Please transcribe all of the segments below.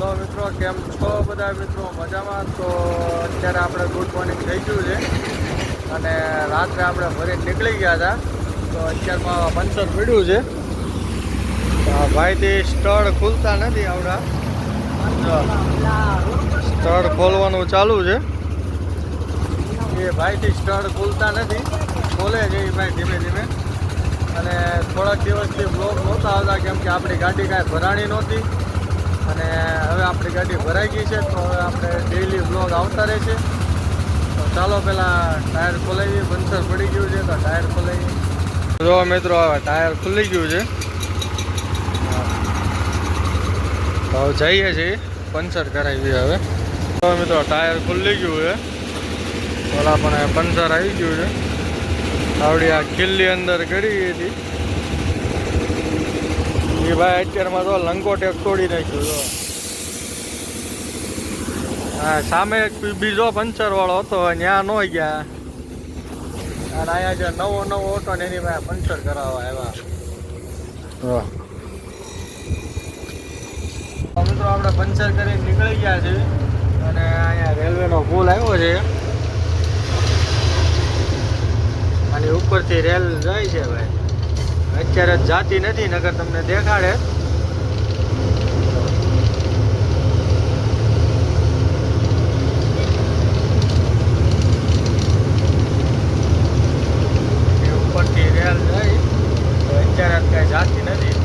Hello મિત્રો, કેમ છો બધા મિત્રો? મજામાં? તો અત્યારે આપણે ગુડ મોર્નિંગ થઈ ગયું છે. અને રાત્રે આપણે ફરી નીકળી ગયા હતા. તો અત્યારમાં પંચર પડ્યું છે. ભાઈથી સ્થળ ખુલતા નથી આવડા. સ્થળ ખોલવાનું ચાલુ છે. એ ભાઈથી સ્થળ ખુલતા નથી. ખોલે છે એ ભાઈ ધીમે ધીમે. અને થોડાક દિવસથી બ્લોક નહોતા આવતા, કેમ કે આપણી ગાડી કાંઈ ભરાણી નહોતી. અને હવે આપણી ગાડી ભરાઈ ગઈ છે તો હવે આપણે ડેઈલી બ્લોગ આવતા રહેશે તો ચાલો પહેલાં ટાયર ખોલાવીએ પંચર પડી ગયું છે તો ટાયર ખોલાવીએ. જો મિત્રો, હવે ટાયર ખુલી ગયું છે. હવે જઈએ છીએ પંચર કરાવીએ હવે. તો મિત્રો, ટાયર ખુલી ગયું છે. ઓલા પણ પંચર આવી ગયું છે. આવડી આ ખીલની અંદર ગળી હતી. ભાઈ અત્યારમાં તો લંગોટ એક તોડી નાખ્યું તો હા સામે બીજો પંચર વાળો હતો ત્યાં ન ગયા. અને અહીંયા જે નવો નવો હતો ને એની પાસે પંચર કરાવવા આવ્યા. મિત્રો આપણે પંચર કરીને નીકળી ગયા છે. અને અહીંયા રેલવેનો પુલ આવ્યો છે. અને ઉપરથી રેલ જાય છે ભાઈ અત્યારે જાતી નથી નગર તમને દેખાડે. ઉપરથી રેલ જાય અત્યારે કાંઈ જાતી નથી.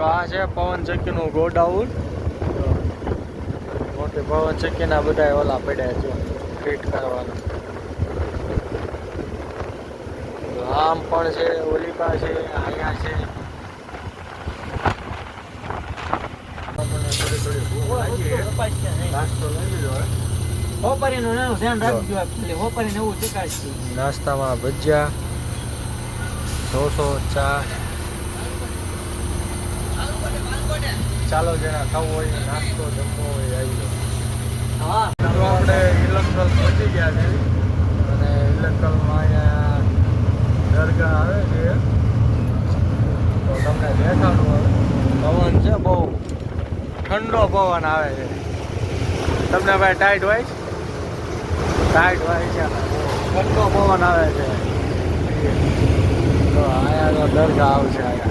મિત્રો આ છે પવન ચક્કીનું ગોડાઉન. મોટી પવન ચક્કીના બધા ઓલા પડ્યા છે ફિટ કરવાના. આમ પણ છે ઓલિકા છે અહીંયા છે. નાસ્તામાં ભજીયા ઢોસો ભૂખ લાગી છે. નાસ્તો લઈ લીધો હવે. હોપરીનું નાનું ધ્યાન રાખજો એટલે હોપરીને એવું ચકાસશે નાસ્તામાં ભજીયા ઢોસો ચા ચાલો જેના ખાવું હોય નાસ્તો જમવો હોય આવી જાઓ. હા. તો આપણે ઇલેક્ટ્રોલ પહોંચી ગયા છે. અને ઇલેક્ટ્રોલમાં અહીંયા દરગાહ આવે છે. તો તમને દેખાડું હવે. પવન છે બહુ. ઠંડો પવન આવે છે. તમને ભાઈ ટાઈટ હોય છે? ટાઈટ હોય છે. ઠંડો પવન આવે છે. તો અહીંયા તો દરગાહ આવશે અહીંયા.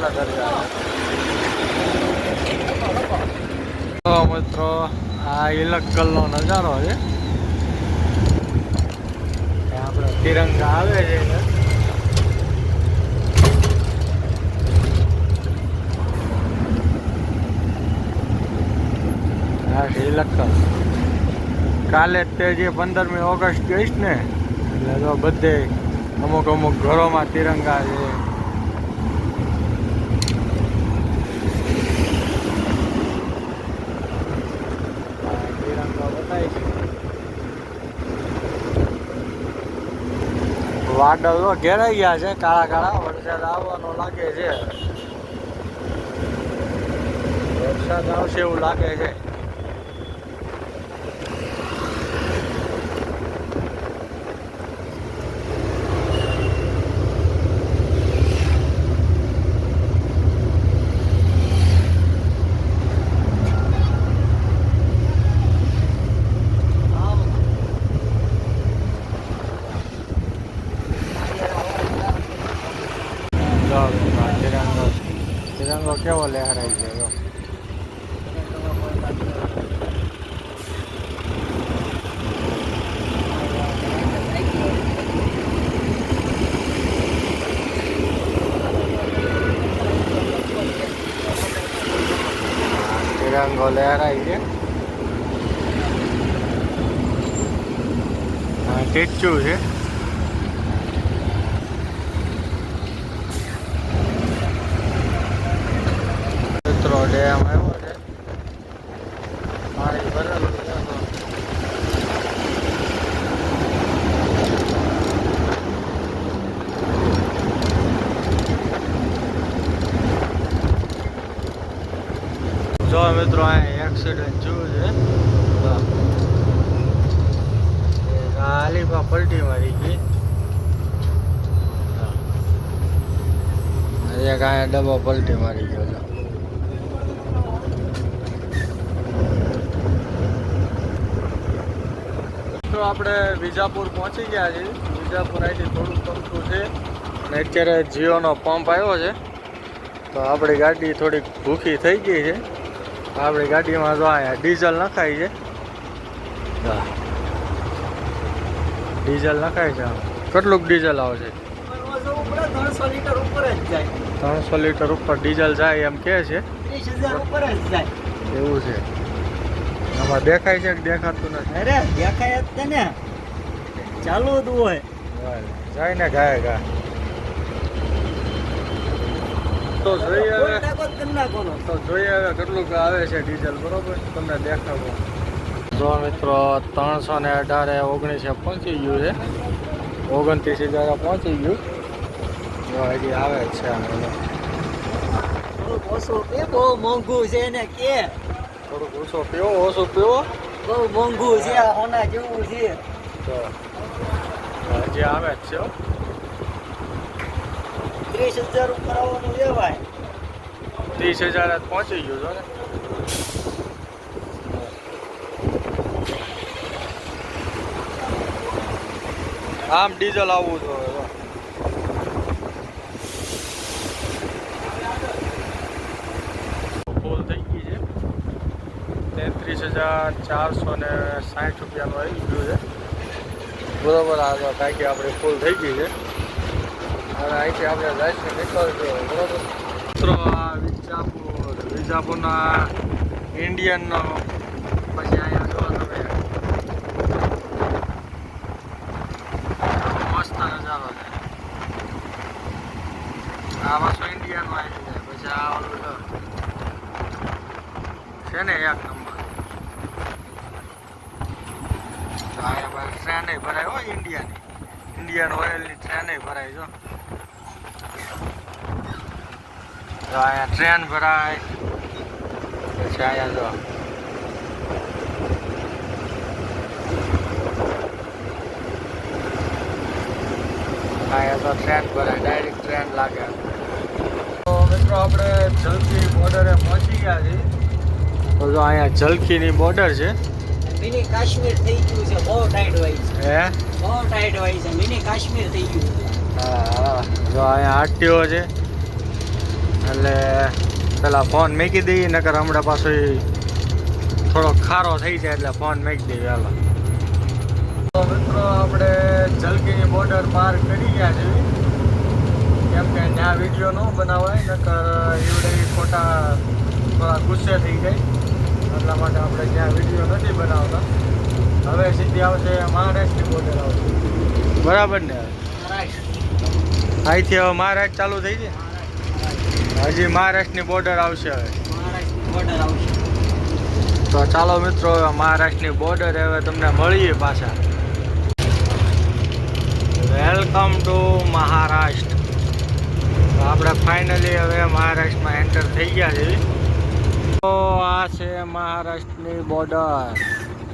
દરગાહ તો મિત્રો, આ ઇલક્કલનો નજારો છે. આપણે તિરંગા આવે છે હા ઇલક્કલ કાલે તે પંદરમી ઓગસ્ટ ગઈશ ને, એટલે તો બધે અમુક અમુક ઘરોમાં તિરંગા છે તિરંગા બતાય છે વાદળ ઘેરાઈ ગયા છે, કાળા કાળા વરસાદ આવવાનો લાગે છે. વરસાદ આવશે એવું લાગે છે. રંગો લહેરાય છે સ્ટેચ્યુ છે મિત્રો ડેમ આવ્યો છે. મિત્રો અહીંયા એક્સિડન્ટ થયું છે. આલીપા પલટી મારી ગઈ. અહીંયા અહીંયા ડબ્બો પલટી મારી ગયો છે. તો આપણે વિજાપુર પહોંચી ગયા છીએ. વિજાપુર અહીંથી થોડુંક પંપું છે. અને અત્યારે જીઓનો પંપ આવ્યો છે. તો આપણી ગાડી થોડીક ભૂખી થઈ ગઈ છે. આપણી ગાડીમાં તો અહીંયા ડીઝલ નખાય છે. ડીઝલ નખાય છે કેટલુંક ડીઝલ આવશે? ત્રણસો લીટર ઉપર ડીઝલ જાય એમ કે છે. એવું છે. આમાં દેખાય છે કે દેખાતું નથી? અરે દેખાય જ ને. ચાલુ જ હોય. જાય ને ગાય ગા. તો જોઈએ હવે. તો. જોઈ જોઈએ હવે કેટલું આવે છે ડીઝલ બરોબર? તમને દેખાડો જો મિત્રો ત્રણસો ને અઢારે ઓગણીસે પહોંચી ગયું છે. ઓગણત્રીસ હજાર પહોંચી ગયું. જો હજી આવે છે બહુ મોંઘું છે ને કે? થોડુંક ઓછો પીવો ઓછો પીવો. બહુ મોંઘું છે હોના જેવું છે. તો હજી આવે જ છે ત્રીસ હજાર ઉપર આવવાનું લેવાય હજાર પહોંચી ગયું છો ને? આમ ડીઝલ આવવું જોઈએ ફૂલ થઈ ગઈ છે. તેત્રીસ હજાર ચારસો ને સાઠ રૂપિયાનું આવી ગયું છે. બરોબર, આ તો ટાંકી આપણી ફૂલ થઈ ગઈ છે. હવે અહીંથી આપણે જઈશું નીકળજો બરોબર? વિજાપુરના ઇન્ડિયનનો. પછી અહીંયા જો તમે મસ્ત નજારો છે. આ પાછું ઇન્ડિયાનો આવી જાય પછી આ ઓલું. છે ને એક નંબર. ટ્રેને ભરાય હોય ઇન્ડિયાની ઇન્ડિયન ઓઇલની ટ્રેને ભરાય જો અહીંયા ટ્રેન ભરાય. પછી અહીંયા જો અહીંયા તો ટ્રેન ભરાય ડાયરેક્ટ ટ્રેન લાગે તો મિત્રો આપણે જલકી બોર્ડરે પહોંચી ગયા છીએ તો જો અહીંયા જલકીની બોર્ડર છે મિની કાશ્મીર થઈ ગયું છે બહુ ટાઈટ હોય છે હે બહુ ટાઈટ હોય છે મિની કાશ્મીર થઈ ગયું છે હા હા. જો અહીંયા આરટીઓ છે એટલે પેલા ફોન મૂકી દઈએ નકર હમણાં પાછો થોડો ખારો થઈ જાય એટલે ફોન મૂકી દઈએ હાલો. તો મિત્રો આપણે જલકીની બોર્ડર પાર કરી ગયા છે. કેમ કે ત્યાં વીડિયો ન બનાવાય નકર એવડે ખોટા થોડા ગુસ્સે થઈ જાય. એટલા માટે આપણે ત્યાં વીડિયો નથી બનાવતા. હવે સીધી આવશે મહારાષ્ટ્રની બોર્ડર આવશે. બરાબર ને? અહીંથી હવે મહારાષ્ટ્ર ચાલુ થઈ છે હજી મહારાષ્ટ્રની બોર્ડર આવશે હવે. મહારાષ્ટ્રની બોર્ડર આવશે. તો ચાલો મિત્રો હવે મહારાષ્ટ્રની બોર્ડર હવે તમને મળીએ પાછા. Welcome to Maharashtra. તો આપણે ફાઇનલી હવે મહારાષ્ટ્રમાં એન્ટર થઈ ગયા છીએ. તો આ છે મહારાષ્ટ્રની બોર્ડર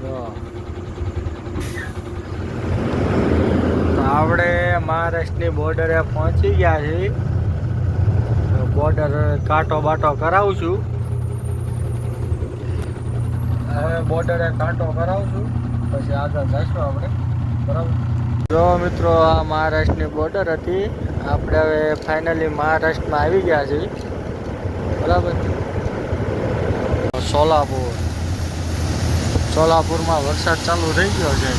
જો. આપણે મહારાષ્ટ્રની બોર્ડરે પહોંચી ગયા છીએ. બોર્ડર કાંટો બાટો કરાવું છું. હવે બોર્ડરે કાંટો કરાવું છું. પછી આગળ જઈશું આપણે. બરાબર? જો મિત્રો, આ મહારાષ્ટ્રની બોર્ડર હતી. આપણે હવે ફાઇનલી મહારાષ્ટ્રમાં આવી ગયા છીએ. બરાબર? સોલાપુર. સોલાપુરમાં વરસાદ ચાલુ થઈ ગયો છે.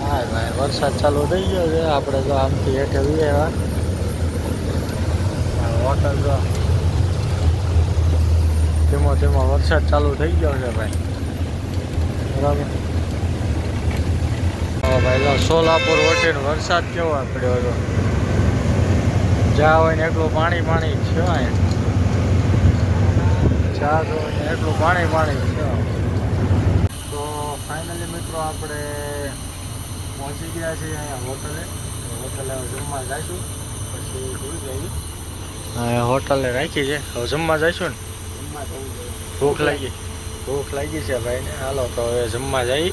હા ભાઈ, વરસાદ ચાલુ થઈ ગયો છે. આપણે જો આમથી હેઠે વીએ હોટલ જો ધીમો ધીમો વરસાદ ચાલુ થઈ ગયો છે ભાઈ. બરાબર? ભાઈ સોલાપુર વચ્ચે વરસાદ કેવો પડ્યો હતો? જ્યાં હોય ને એટલું પાણી પાણી જ છે અહીંયા. હોય ને એટલું પાણી પાણી છે. તો ફાઇનલી મિત્રો આપણે પહોંચી ગયા છીએ અહીંયા હોટલે. હોટલે જમવા જઈશું. પછી ભૂલ જઈએ હોટલે રાખી છે. હવે જમવા જઈશું ને. ભૂખ લાગી. ભૂખ લાગી છે ભાઈને હાલો તો હવે જમવા જઈ.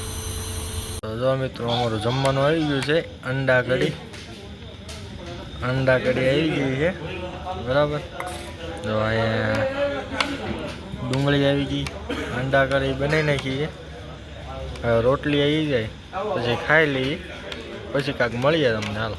તો જો મિત્રો અમારું જમવાનું આવી ગયું છે. અંડા કઢી અંડા કઢી આવી ગઈ છે. બરાબર? જો અહીંયા ડુંગળી આવી ગઈ. અંડા કઢી બનાવી નાખી છે. હવે રોટલી આવી જાય. પછી ખાઈ લઈએ. પછી કાંક મળીએ તમને. હાલો.